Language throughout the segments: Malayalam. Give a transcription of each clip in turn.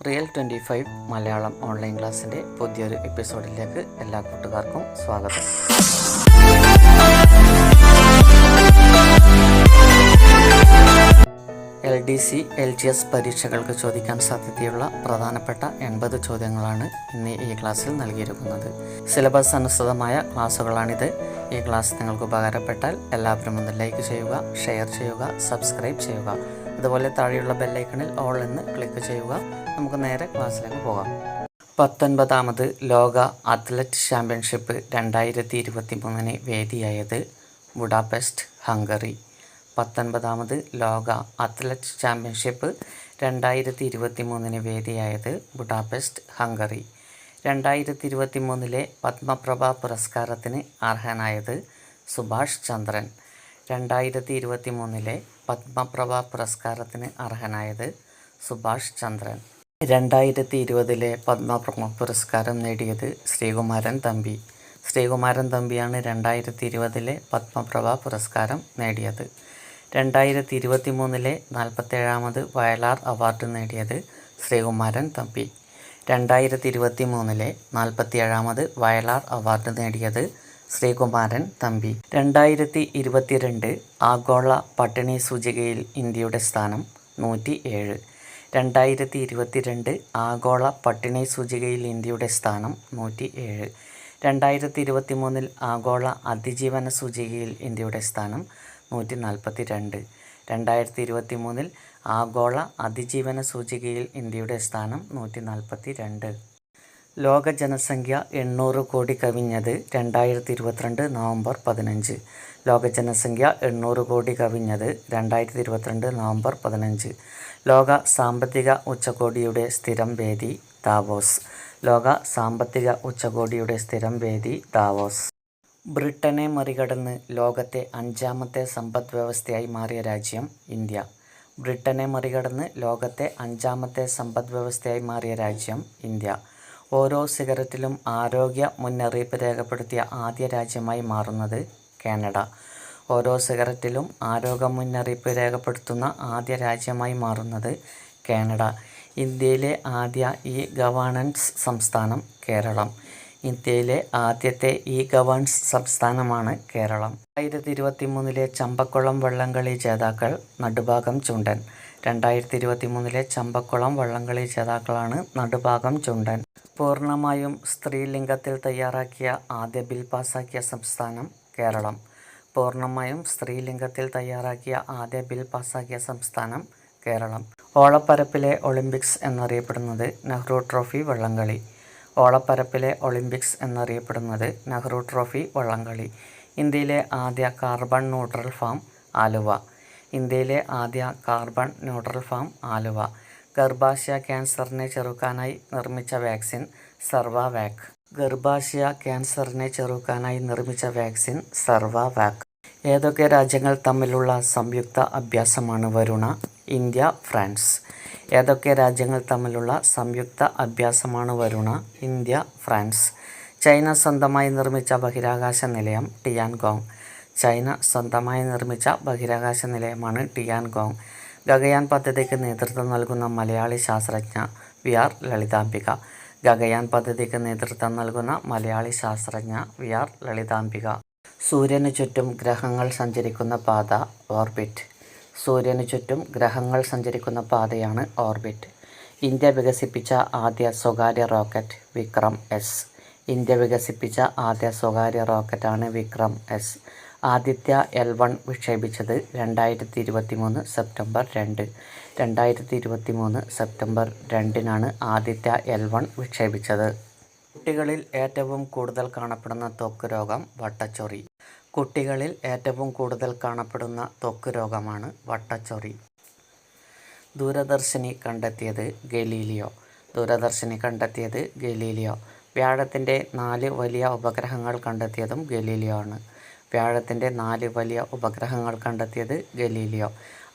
Real twenty five Malayalam online ക്ലാസ്സിന്റെ പുതിയൊരു എപ്പിസോഡിലേക്ക് എല്ലാ കൂട്ടുകാർക്കും സ്വാഗതം. L D C L G S പരീക്ഷകൾക്ക് ചോദിക്കാൻ സാധ്യതയുള്ള പ്രധാനപ്പെട്ട എൺപത് ചോദ്യങ്ങളാണ് ഇന്ന് ഈ ക്ലാസ്സിൽ നൽകിയിരിക്കുന്നത്. സിലബസ് അനുസൃതമായ ക്ലാസ്സുകളാണിത്. ഈ ക്ലാസ് നിങ്ങൾക്ക് ഉപകാരപ്പെട്ടാൽ എല്ലാവരും ഒന്ന് ലൈക്ക് ചെയ്യുക ഷെയർ ചെയ്യുക സബ്സ്ക്രൈബ് ചെയ്യുക. അതുപോലെ താഴെയുള്ള ബെല്ലൈക്കണിൽ ഓൾ എന്ന് ക്ലിക്ക് ചെയ്യുക. നമുക്ക് നേരെ ക്ലാസ്സിലേക്ക് പോകാം. പത്തൊൻപതാമത് ലോക അത്ലറ്റ് ചാമ്പ്യൻഷിപ്പ് രണ്ടായിരത്തി ഇരുപത്തി മൂന്നിന് വേദിയായത് ബുഡാപെസ്റ്റ് ഹംഗറി. പത്തൊൻപതാമത് ലോക അത്ലറ്റ് ചാമ്പ്യൻഷിപ്പ് രണ്ടായിരത്തി ഇരുപത്തി മൂന്നിന് വേദിയായത് ബുഡാപെസ്റ്റ് ഹംഗറി. രണ്ടായിരത്തി ഇരുപത്തി മൂന്നിലെ പത്മപ്രഭ പുരസ്കാരത്തിന് അർഹനായത് സുഭാഷ് ചന്ദ്രൻ. രണ്ടായിരത്തി ഇരുപത്തി മൂന്നിലെ പത്മപ്രഭ പുരസ്കാരത്തിന് അർഹനായത് സുഭാഷ് ചന്ദ്രൻ. രണ്ടായിരത്തി ഇരുപതിലെ പത്മപ്രഭ പുരസ്കാരം നേടിയത് ശ്രീകുമാരൻ തമ്പി. ശ്രീകുമാരൻ തമ്പിയാണ് രണ്ടായിരത്തി ഇരുപതിലെ പത്മപ്രഭ പുരസ്കാരം നേടിയത്. രണ്ടായിരത്തി ഇരുപത്തി മൂന്നിലെ നാൽപ്പത്തേഴാമത് വയലാർ അവാർഡ് നേടിയത് ശ്രീകുമാരൻ തമ്പി. രണ്ടായിരത്തി ഇരുപത്തി മൂന്നിലെ നാൽപ്പത്തിയേഴാമത് വയലാർ അവാർഡ് നേടിയത് ശ്രീകുമാരൻ തമ്പി. രണ്ടായിരത്തി ഇരുപത്തിരണ്ട് ആഗോള പട്ടിണി സൂചികയിൽ ഇന്ത്യയുടെ സ്ഥാനം നൂറ്റി ഏഴ് രണ്ടായിരത്തി ഇരുപത്തിരണ്ട് ആഗോള പട്ടിണി സൂചികയിൽ ഇന്ത്യയുടെ സ്ഥാനം നൂറ്റി ഏഴ് രണ്ടായിരത്തി ഇരുപത്തി മൂന്നിൽ ആഗോള അതിജീവന സൂചികയിൽ ഇന്ത്യയുടെ സ്ഥാനം നൂറ്റി നാൽപ്പത്തി രണ്ട് രണ്ടായിരത്തി ഇരുപത്തി മൂന്നിൽ ആഗോള അതിജീവന സൂചികയിൽ ഇന്ത്യയുടെ സ്ഥാനം നൂറ്റി നാൽപ്പത്തി രണ്ട് ലോക ജനസംഖ്യ എണ്ണൂറ് കോടി കവിഞ്ഞത് രണ്ടായിരത്തി ഇരുപത്തിരണ്ട് നവംബർ പതിനഞ്ച്. ലോക ജനസംഖ്യ എണ്ണൂറ് കോടി കവിഞ്ഞത് രണ്ടായിരത്തി ഇരുപത്തിരണ്ട് നവംബർ പതിനഞ്ച്. ലോക സാമ്പത്തിക ഉച്ചകോടിയുടെ സ്ഥിരം വേദി ദാവോസ്. ലോക സാമ്പത്തിക ഉച്ചകോടിയുടെ സ്ഥിരം വേദി ദാവോസ്. ബ്രിട്ടനെ മറികടന്ന് ലോകത്തെ അഞ്ചാമത്തെ സമ്പദ് വ്യവസ്ഥയായി മാറിയ രാജ്യം ഇന്ത്യ. ബ്രിട്ടനെ മറികടന്ന് ലോകത്തെ അഞ്ചാമത്തെ സമ്പദ് വ്യവസ്ഥയായി മാറിയ രാജ്യം ഇന്ത്യ. ഓരോ സിഗരറ്റിലും ആരോഗ്യ മുന്നറിയിപ്പ് രേഖപ്പെടുത്തിയ ആദ്യ രാജ്യമായി മാറുന്നത് കാനഡ. ഓരോ സിഗരറ്റിലും ആരോഗ്യ മുന്നറിയിപ്പ് രേഖപ്പെടുത്തുന്ന ആദ്യ രാജ്യമായി മാറുന്നത് കാനഡ. ഇന്ത്യയിലെ ആദ്യ ഇ ഗവേണൻസ് സംസ്ഥാനം കേരളം. ഇന്ത്യയിലെ ആദ്യത്തെ ഇ ഗവേൺസ് സംസ്ഥാനമാണ് കേരളം. ആയിരത്തി ഇരുപത്തി മൂന്നിലെ ചമ്പക്കുളം വള്ളംകളി ജേതാക്കൾ നടുഭാഗം ചുണ്ടൻ. രണ്ടായിരത്തി ഇരുപത്തി മൂന്നിലെ ചമ്പക്കുളം വള്ളംകളി ജേതാക്കളാണ് നടുഭാഗം ചുണ്ടൻ. പൂർണമായും സ്ത്രീലിംഗത്തിൽ തയ്യാറാക്കിയ ആദ്യ ബിൽ പാസാക്കിയ സംസ്ഥാനം കേരളം. പൂർണമായും സ്ത്രീലിംഗത്തിൽ തയ്യാറാക്കിയ ആദ്യ ബിൽ പാസാക്കിയ സംസ്ഥാനം കേരളം. ഓളപ്പരപ്പിലെ ഒളിമ്പിക്സ് എന്നറിയപ്പെടുന്നത് നെഹ്റു ട്രോഫി വള്ളംകളി. ഓളപ്പരപ്പിലെ ഒളിമ്പിക്സ് എന്നറിയപ്പെടുന്നത് നെഹ്റു ട്രോഫി വള്ളംകളി. ഇന്ത്യയിലെ ആദ്യ കാർബൺ ന്യൂട്രൽ ഫാം ആലുവ. ഇന്ത്യയിലെ ആദ്യ കാർബൺ ന്യൂട്രൽ ഫാം ആലുവ. ഗർഭാശയ ക്യാൻസറിനെ ചെറുക്കാനായി നിർമ്മിച്ച വാക്സിൻ സർവാവാക്. ഗർഭാശയ ക്യാൻസറിനെ ചെറുക്കാനായി നിർമ്മിച്ച വാക്സിൻ സർവാവാക്. ഏതൊക്കെ രാജ്യങ്ങൾ തമ്മിലുള്ള സംയുക്ത അഭ്യാസമാണ് വരുണ? India France. ഏതൊക്കെ രാജ്യങ്ങൾ തമ്മിലുള്ള സംയുക്ത അഭ്യാസമാണ് വരുണ? India France. ചൈന സ്വന്തമായി നിർമ്മിച്ച ബഹിരാകാശ നിലയം ടിയാൻഗോങ്. ചൈന സ്വന്തമായി നിർമ്മിച്ച ബഹിരാകാശ നിലയമാണ് ടിയാൻഗോങ്. ഗഗയാൻ പദ്ധതിക്ക് നേതൃത്വം നൽകുന്ന മലയാളി ശാസ്ത്രജ്ഞ വി ആർ ലളിതാംബിക. ഗഗയാൻ പദ്ധതിക്ക് നേതൃത്വം നൽകുന്ന മലയാളി ശാസ്ത്രജ്ഞ വി ആർ ലളിതാംബിക. സൂര്യന് ചുറ്റും ഗ്രഹങ്ങൾ സഞ്ചരിക്കുന്ന പാത ഓർബിറ്റ്. സൂര്യന് ചുറ്റും ഗ്രഹങ്ങൾ സഞ്ചരിക്കുന്ന പാതയാണ് ഓർബിറ്റ്. ഇന്ത്യ വികസിപ്പിച്ച ആദ്യ സ്വകാര്യ റോക്കറ്റ് വിക്രം എസ്. ഇന്ത്യ വികസിപ്പിച്ച ആദ്യ സ്വകാര്യ റോക്കറ്റാണ് Vikram S. Aditya L one വിക്ഷേപിച്ചത് രണ്ടായിരത്തി ഇരുപത്തി മൂന്ന് സെപ്റ്റംബർ രണ്ട്. രണ്ടായിരത്തി ഇരുപത്തി മൂന്ന് സെപ്റ്റംബർ രണ്ടിനാണ് ആദിത്യ എൽ വൺ വിക്ഷേപിച്ചത്. കുട്ടികളിൽ ഏറ്റവും കൂടുതൽ കാണപ്പെടുന്ന ത്വക്ക് രോഗം വട്ടച്ചൊറി. കുട്ടികളിൽ ഏറ്റവും കൂടുതൽ കാണപ്പെടുന്ന ത്വക്ക് രോഗമാണ് വട്ടച്ചൊറി. ദൂരദർശിനി കണ്ടെത്തിയത് ഗലീലിയോ. ദൂരദർശിനി കണ്ടെത്തിയത് ഗലീലിയോ. വ്യാഴത്തിന്റെ നാല് വലിയ ഉപഗ്രഹങ്ങൾ കണ്ടെത്തിയതും ഗലീലിയോ ആണ്. വ്യാഴത്തിന്റെ നാല് വലിയ ഉപഗ്രഹങ്ങൾ കണ്ടെത്തിയത് ഗലീലിയോ.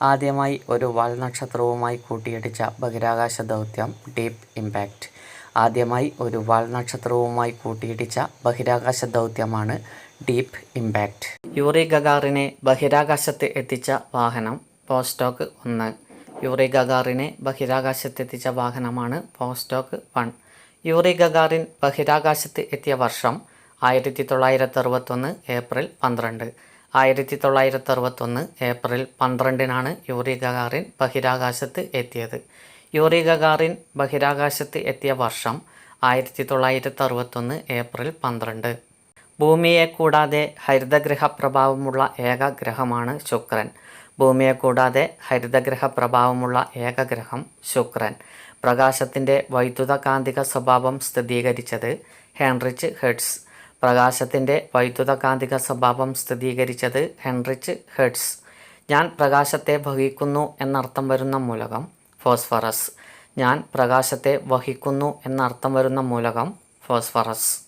ആദ്യമായി ഒരു വാൽനക്ഷത്രവുമായി കൂട്ടിയിടിച്ച ബഹിരാകാശ ദൗത്യം ഡീപ് ഇമ്പാക്റ്റ് ആദ്യമായി ഒരു വാൽനക്ഷത്രവുമായി കൂട്ടിയിടിച്ച ബഹിരാകാശ ദൗത്യമാണ് ഡീപ് ഇമ്പാക്റ്റ് യൂറി ഗഗാറിനെ ബഹിരാകാശത്ത് എത്തിച്ച വാഹനം പോസ്റ്റോക്ക് ഒന്ന്. യൂറി ഗഗാറിനെ ബഹിരാകാശത്തെത്തിച്ച വാഹനമാണ് പോസ്റ്റോക്ക് വൺ. യൂറി ഗഗാറിൻ ബഹിരാകാശത്ത് എത്തിയ വർഷം ആയിരത്തി തൊള്ളായിരത്തി അറുപത്തൊന്ന് ഏപ്രിൽ പന്ത്രണ്ട്. ആയിരത്തി തൊള്ളായിരത്തി അറുപത്തൊന്ന് ഏപ്രിൽ പന്ത്രണ്ടിനാണ് യൂറി ഗഗാറിൻ ബഹിരാകാശത്ത് എത്തിയത്. യൂറി ഗഗാറിൻ ബഹിരാകാശത്ത് എത്തിയ വർഷം ആയിരത്തി തൊള്ളായിരത്തി അറുപത്തൊന്ന് ഏപ്രിൽ പന്ത്രണ്ട്. ഭൂമിയെ കൂടാതെ ഹരിതഗ്രഹ പ്രഭാവമുള്ള ഏക ഗ്രഹമാണ് ശുക്രൻ. ഭൂമിയെ കൂടാതെ ഹരിതഗ്രഹ പ്രഭാവമുള്ള ഏക ഗ്രഹം ശുക്രൻ. പ്രകാശത്തിന്റെ വൈദ്യുതകാന്തിക സ്വഭാവം സ്ഥിരീകരിച്ചത് ഹെൻറിച്ച് ഹെഡ്സ്. പ്രകാശത്തിന്റെ വൈദ്യുതകാന്തിക സ്വഭാവം സ്ഥിരീകരിച്ചത് ഹെൻറിച്ച് ഹെഡ്സ് ഞാൻ പ്രകാശത്തെ വഹിക്കുന്നു എന്നർത്ഥം വരുന്ന മൂലകം ഫോസ്ഫറസ്. ഞാൻ പ്രകാശത്തെ വഹിക്കുന്നു എന്നർത്ഥം വരുന്ന മൂലകം ഫോസ്ഫറസ്.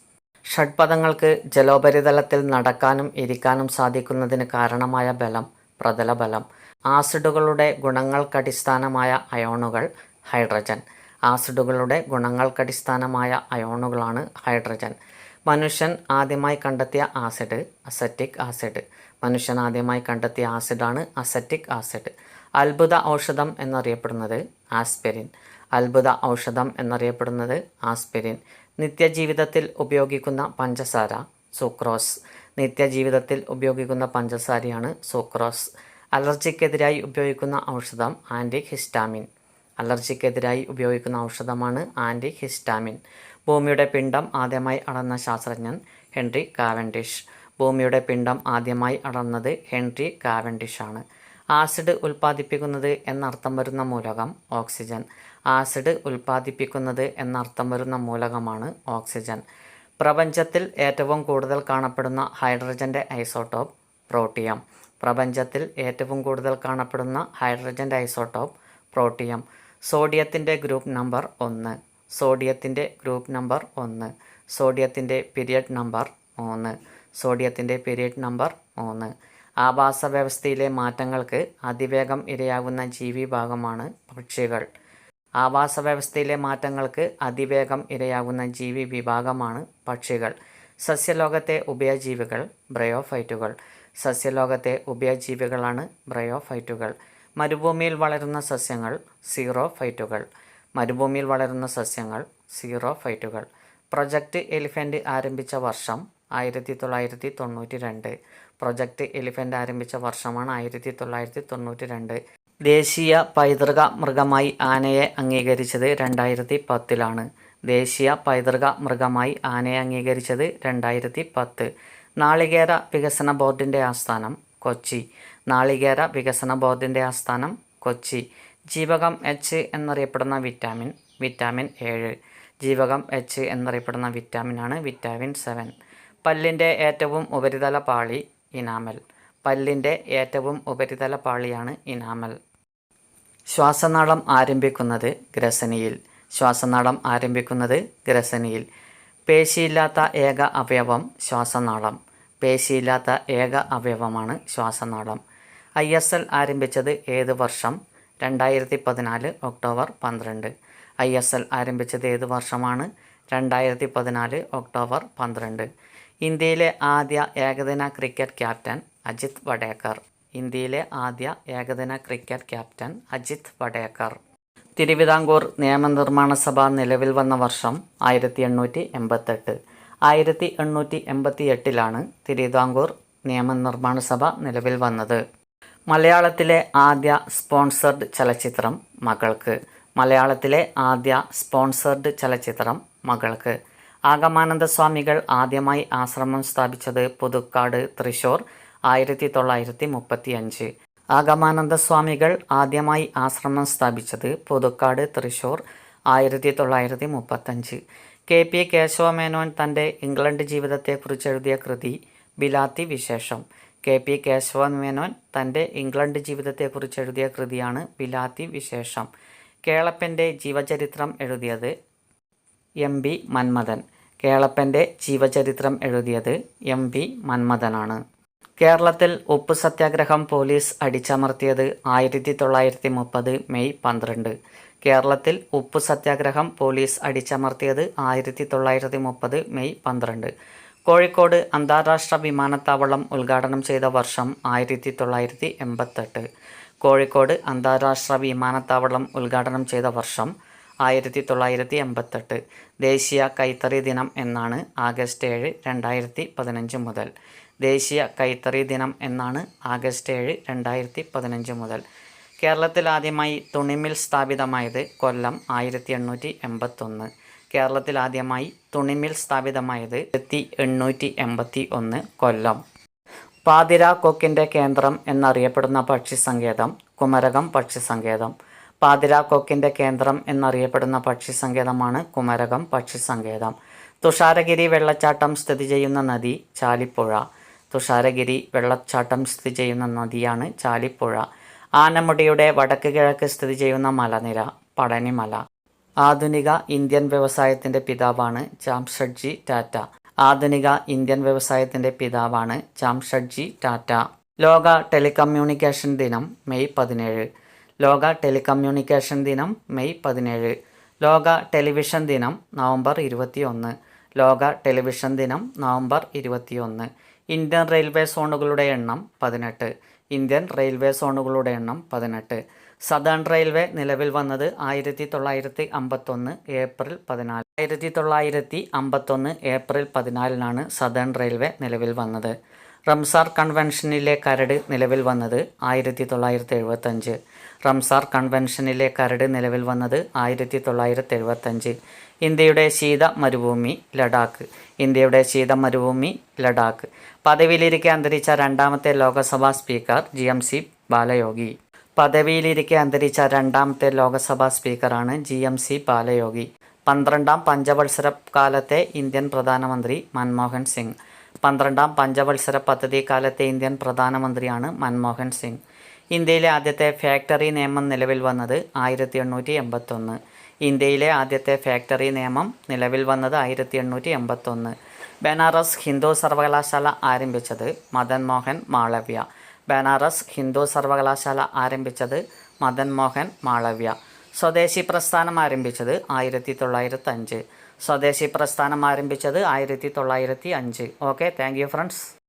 ഷഡ്പദങ്ങൾക്ക് ജലോപരിതലത്തിൽ നടക്കാനും ഇരിക്കാനും സാധിക്കുന്നതിന് കാരണമായ ബലം പ്രതലബലം. ആസിഡുകളുടെ ഗുണങ്ങൾക്കടിസ്ഥാനമായ അയോണുകൾ ഹൈഡ്രജൻ. ആസിഡുകളുടെ ഗുണങ്ങൾക്കടിസ്ഥാനമായ അയോണുകളാണ് ഹൈഡ്രജൻ. മനുഷ്യൻ ആദ്യമായി കണ്ടെത്തിയ ആസിഡ് അസറ്റിക് ആസിഡ്. മനുഷ്യൻ ആദ്യമായി കണ്ടെത്തിയ ആസിഡാണ് അസറ്റിക് ആസിഡ്. അത്ഭുത ഔഷധം എന്നറിയപ്പെടുന്നത് ആസ്പിരിൻ. അത്ഭുത ഔഷധം എന്നറിയപ്പെടുന്നത് ആസ്പിരിൻ. നിത്യജീവിതത്തിൽ ഉപയോഗിക്കുന്ന പഞ്ചസാര സുക്രോസ്. നിത്യജീവിതത്തിൽ ഉപയോഗിക്കുന്ന പഞ്ചസാരയാണ് സുക്രോസ്. അലർജിക്കെതിരായി ഉപയോഗിക്കുന്ന ഔഷധം ആന്റി ഹിസ്റ്റാമിൻ അലർജിക്കെതിരായി ഉപയോഗിക്കുന്ന ഔഷധമാണ് ആന്റി ഹിസ്റ്റാമിൻ ഭൂമിയുടെ പിണ്ഡം ആദ്യമായി അളന്ന ശാസ്ത്രജ്ഞൻ ഹെൻറി കാവൻഡിഷ്. ഭൂമിയുടെ പിണ്ഡം ആദ്യമായി അളന്നത് ഹെൻറി കാവൻഡിഷാണ്. ആസിഡ് ഉൽപ്പാദിപ്പിക്കുന്നത് എന്നർത്ഥം വരുന്ന മൂലകം ഓക്സിജൻ. ആസിഡ് ഉൽപ്പാദിപ്പിക്കുന്നത് എന്നർത്ഥം വരുന്ന മൂലകമാണ് ഓക്സിജൻ. പ്രപഞ്ചത്തിൽ ഏറ്റവും കൂടുതൽ കാണപ്പെടുന്ന ഹൈഡ്രജന്റെ ഐസോട്ടോപ്പ് പ്രോട്ടിയം. പ്രപഞ്ചത്തിൽ ഏറ്റവും കൂടുതൽ കാണപ്പെടുന്ന ഹൈഡ്രജന്റെ ഐസോട്ടോപ്പ് പ്രോട്ടിയം. സോഡിയത്തിന്റെ ഗ്രൂപ്പ് നമ്പർ ഒന്ന്. സോഡിയത്തിന്റെ ഗ്രൂപ്പ് നമ്പർ ഒന്ന് സോഡിയത്തിന്റെ പീരിയഡ് നമ്പർ മൂന്ന് സോഡിയത്തിന്റെ പീരിയഡ് നമ്പർ മൂന്ന്. ആവാസ വ്യവസ്ഥയിലെ മാറ്റങ്ങൾക്ക് അതിവേഗം ഇരയാകുന്ന ജീവി ഭാഗമാണ് പക്ഷികൾ. ആവാസ വ്യവസ്ഥയിലെ മാറ്റങ്ങൾക്ക് അതിവേഗം ഇരയാകുന്ന ജീവി വിഭാഗമാണ് പക്ഷികൾ. സസ്യലോകത്തെ ഉഭയജീവികൾ ബ്രയോഫൈറ്റുകൾ. സസ്യലോകത്തെ ഉഭയജീവികളാണ് ബ്രയോഫൈറ്റുകൾ. മരുഭൂമിയിൽ വളരുന്ന സസ്യങ്ങൾ സീറോ ഫൈറ്റുകൾ മരുഭൂമിയിൽ വളരുന്ന സസ്യങ്ങൾ സീറോ ഫൈറ്റുകൾ. പ്രൊജക്റ്റ് എലിഫന്റ് ആരംഭിച്ച വർഷം ആയിരത്തി തൊള്ളായിരത്തി തൊണ്ണൂറ്റി രണ്ട് പ്രൊജക്റ്റ് എലിഫന്റ് ആരംഭിച്ച വർഷമാണ് ആയിരത്തി തൊള്ളായിരത്തി തൊണ്ണൂറ്റി രണ്ട് ദേശീയ പൈതൃക മൃഗമായി ആനയെ അംഗീകരിച്ചത് രണ്ടായിരത്തി പത്തിലാണ് ദേശീയ പൈതൃക മൃഗമായി ആനയെ അംഗീകരിച്ചത് രണ്ടായിരത്തി പത്ത് നാളികേര വികസന ബോർഡിന്റെ ആസ്ഥാനം കൊച്ചി. നാളികേര വികസന ബോർഡിന്റെ ആസ്ഥാനം കൊച്ചി. ജീവകം എച്ച് എന്നറിയപ്പെടുന്ന വിറ്റാമിൻ വിറ്റാമിൻ ഏഴ്. ജീവകം എച്ച് എന്നറിയപ്പെടുന്ന വിറ്റാമിനാണ് വിറ്റാമിൻ സെവൻ പല്ലിന്റെ ഏറ്റവും ഉപരിതല പാളി ഇനാമൽ. പല്ലിന്റെ ഏറ്റവും ഉപരിതല പാളിയാണ് ഇനാമൽ. ശ്വാസനാളം ആരംഭിക്കുന്നത് ഗ്രസനിയിൽ. ശ്വാസനാളം ആരംഭിക്കുന്നത് ഗ്രസനിയിൽ. പേശിയില്ലാത്ത ഏക അവയവം ശ്വാസനാളം. പേശിയില്ലാത്ത ഏക അവയവമാണ് ശ്വാസനാളം. ഐ എസ് എൽ ആരംഭിച്ചത് ഏത് വർഷം? രണ്ടായിരത്തി പതിനാല് ഒക്ടോബർ പന്ത്രണ്ട്. ഐ എസ് എൽ ആരംഭിച്ചത് ഏത് വർഷമാണ്? രണ്ടായിരത്തി പതിനാല് ഒക്ടോബർ പന്ത്രണ്ട്. ഇന്ത്യയിലെ ആദ്യ ഏകദിന ക്രിക്കറ്റ് ക്യാപ്റ്റൻ അജിത് വടേക്കർ. ഇന്ത്യയിലെ ആദ്യ ഏകദിന ക്രിക്കറ്റ് ക്യാപ്റ്റൻ അജിത് വടേക്കർ. തിരുവിതാംകൂർ നിയമനിർമ്മാണ സഭ നിലവിൽ വന്ന വർഷം ആയിരത്തി എണ്ണൂറ്റി എൺപത്തെട്ട് ആയിരത്തി എണ്ണൂറ്റി എൺപത്തി എട്ടിലാണ് തിരുവിതാംകൂർ നിയമനിർമ്മാണ സഭ നിലവിൽ വന്നത്. മലയാളത്തിലെ ആദ്യ സ്പോൺസർഡ് ചലച്ചിത്രം മകൾക്ക്. മലയാളത്തിലെ ആദ്യ സ്പോൺസർഡ് ചലച്ചിത്രം മകൾക്ക്. ആഗമാനന്ദ സ്വാമികൾ ആദ്യമായി ആശ്രമം സ്ഥാപിച്ചത് പുതുക്കാട് തൃശൂർ ആയിരത്തി തൊള്ളായിരത്തി മുപ്പത്തി അഞ്ച് ആഗമാനന്ദ സ്വാമികൾ ആദ്യമായി ആശ്രമം സ്ഥാപിച്ചത് പുതുക്കാട് തൃശൂർ ആയിരത്തി തൊള്ളായിരത്തി മുപ്പത്തഞ്ച് കെ പി കേശവമേനോൻ തന്റെ ഇംഗ്ലണ്ട് ജീവിതത്തെക്കുറിച്ച് എഴുതിയ കൃതി ബിലാത്തി വിശേഷം. കെ പി കേശവൻ മേനോൻ തന്റെ ഇംഗ്ലണ്ട് ജീവിതത്തെക്കുറിച്ച് എഴുതിയ കൃതിയാണ് വിലാത്തി വിശേഷം. കേളപ്പന്റെ ജീവചരിത്രം എഴുതിയത് എം ബി മന്മഥൻ. കേളപ്പന്റെ ജീവചരിത്രം എഴുതിയത് എം ബി മന്മഥനാണ്. കേരളത്തിൽ ഉപ്പ് സത്യാഗ്രഹം പോലീസ് അടിച്ചമർത്തിയത് ആയിരത്തി തൊള്ളായിരത്തി മുപ്പത് മെയ് പന്ത്രണ്ട്. കേരളത്തിൽ ഉപ്പ് സത്യാഗ്രഹം പോലീസ് അടിച്ചമർത്തിയത് ആയിരത്തി തൊള്ളായിരത്തി മുപ്പത് മെയ് പന്ത്രണ്ട്. കോഴിക്കോട് അന്താരാഷ്ട്ര വിമാനത്താവളം ഉദ്ഘാടനം ചെയ്ത വർഷം ആയിരത്തി തൊള്ളായിരത്തി എൺപത്തെട്ട് കോഴിക്കോട് അന്താരാഷ്ട്ര വിമാനത്താവളം ഉദ്ഘാടനം ചെയ്ത വർഷം ആയിരത്തി തൊള്ളായിരത്തി എൺപത്തെട്ട് ദേശീയ കൈത്തറി ദിനം എന്നാണ് ആഗസ്റ്റ് ഏഴ് രണ്ടായിരത്തി പതിനഞ്ച് മുതൽ. ദേശീയ കൈത്തറി ദിനം എന്നാണ് ആഗസ്റ്റ് ഏഴ് രണ്ടായിരത്തി പതിനഞ്ച് മുതൽ. കേരളത്തിൽ ആദ്യമായി തുണിമിൽ സ്ഥാപിതമായത് കൊല്ലം ആയിരത്തി എണ്ണൂറ്റി എൺപത്തൊന്ന് കേരളത്തിൽ ആദ്യമായി തുണിമിൽ സ്ഥാപിതമായത് ആയിരത്തി എണ്ണൂറ്റി എൺപത്തി ഒന്ന് കൊല്ലം. പാതിര കൊക്കിന്റെ കേന്ദ്രം എന്നറിയപ്പെടുന്ന പക്ഷി സങ്കേതം കുമരകം പക്ഷി സങ്കേതം പാതിര കൊക്കിന്റെ കേന്ദ്രം എന്നറിയപ്പെടുന്ന പക്ഷി സങ്കേതമാണ് കുമരകം പക്ഷി സങ്കേതം തുഷാരഗിരി വെള്ളച്ചാട്ടം സ്ഥിതി ചെയ്യുന്ന നദി ചാലിപ്പുഴ. തുഷാരഗിരി വെള്ളച്ചാട്ടം സ്ഥിതി ചെയ്യുന്ന നദിയാണ് ചാലിപ്പുഴ. ആനമുടിയുടെ വടക്ക് കിഴക്ക് സ്ഥിതി ചെയ്യുന്ന മലനിര പടനിമല. ആധുനിക ഇന്ത്യൻ വ്യവസായത്തിന്റെ പിതാവാണ് ജാംഷഡ്ജി ടാറ്റ. ആധുനിക ഇന്ത്യൻ വ്യവസായത്തിന്റെ പിതാവാണ് ജാംഷഡ്ജി ടാറ്റ. ലോക ടെലികമ്മ്യൂണിക്കേഷൻ ദിനം മെയ് പതിനേഴ്. ലോക ടെലികമ്മ്യൂണിക്കേഷൻ ദിനം മെയ് പതിനേഴ്. ലോക ടെലിവിഷൻ ദിനം നവംബർ ഇരുപത്തിയൊന്ന്. ലോക ടെലിവിഷൻ ദിനം നവംബർ ഇരുപത്തിയൊന്ന്. ഇന്ത്യൻ റെയിൽവേ സോണുകളുടെ എണ്ണം പതിനെട്ട്. ഇന്ത്യൻ റെയിൽവേ സോണുകളുടെ എണ്ണം പതിനെട്ട്. സദേൺ റെയിൽവേ നിലവിൽ വന്നത് ആയിരത്തി തൊള്ളായിരത്തി അമ്പത്തൊന്ന് ഏപ്രിൽ പതിനാല്. ആയിരത്തി തൊള്ളായിരത്തി അമ്പത്തൊന്ന് ഏപ്രിൽ പതിനാലിനാണ് സദേൺ റെയിൽവേ നിലവിൽ വന്നത്. റംസാർ കൺവെൻഷനിലെ കരട് നിലവിൽ വന്നത് ആയിരത്തി തൊള്ളായിരത്തി എഴുപത്തഞ്ച് റംസാർ കൺവെൻഷനിലെ കരട് നിലവിൽ വന്നത് ആയിരത്തി തൊള്ളായിരത്തി എഴുപത്തഞ്ച് ഇന്ത്യയുടെ ശീത മരുഭൂമി ലഡാക്ക്. ഇന്ത്യയുടെ ശീത മരുഭൂമി ലഡാക്ക്. പദവിയിലിരിക്കെ അന്തരിച്ച രണ്ടാമത്തെ Lok Sabha speaker G M C Balayogi. പദവിയിലിരിക്കെ അന്തരിച്ച രണ്ടാമത്തെ ലോകസഭാ സ്പീക്കറാണ് ജി എം സി ബാലയോഗി. പന്ത്രണ്ടാം പഞ്ചവത്സര കാലത്തെ ഇന്ത്യൻ പ്രധാനമന്ത്രി മൻമോഹൻ സിംഗ്. പന്ത്രണ്ടാം പഞ്ചവത്സര പദ്ധതി കാലത്തെ ഇന്ത്യൻ പ്രധാനമന്ത്രിയാണ് മൻമോഹൻ സിംഗ്. ഇന്ത്യയിലെ ആദ്യത്തെ ഫാക്ടറി നിയമം നിലവിൽ വന്നത് ആയിരത്തി എണ്ണൂറ്റി എൺപത്തൊന്ന് ഇന്ത്യയിലെ ആദ്യത്തെ ഫാക്ടറി നിയമം നിലവിൽ വന്നത് ആയിരത്തി എണ്ണൂറ്റി എൺപത്തൊന്ന് ബനാറസ് ഹിന്ദു സർവകലാശാല ആരംഭിച്ചത് മദൻ മോഹൻ മാളവ്യ. ബനാറസ് ഹിന്ദു സർവകലാശാല ആരംഭിച്ചത് മദൻ മോഹൻ മാളവ്യ. സ്വദേശി പ്രസ്ഥാനം ആരംഭിച്ചത് ആയിരത്തി തൊള്ളായിരത്തി അഞ്ച് സ്വദേശി പ്രസ്ഥാനം ആരംഭിച്ചത് ആയിരത്തി തൊള്ളായിരത്തി അഞ്ച് ഓക്കെ താങ്ക് യു ഫ്രണ്ട്സ്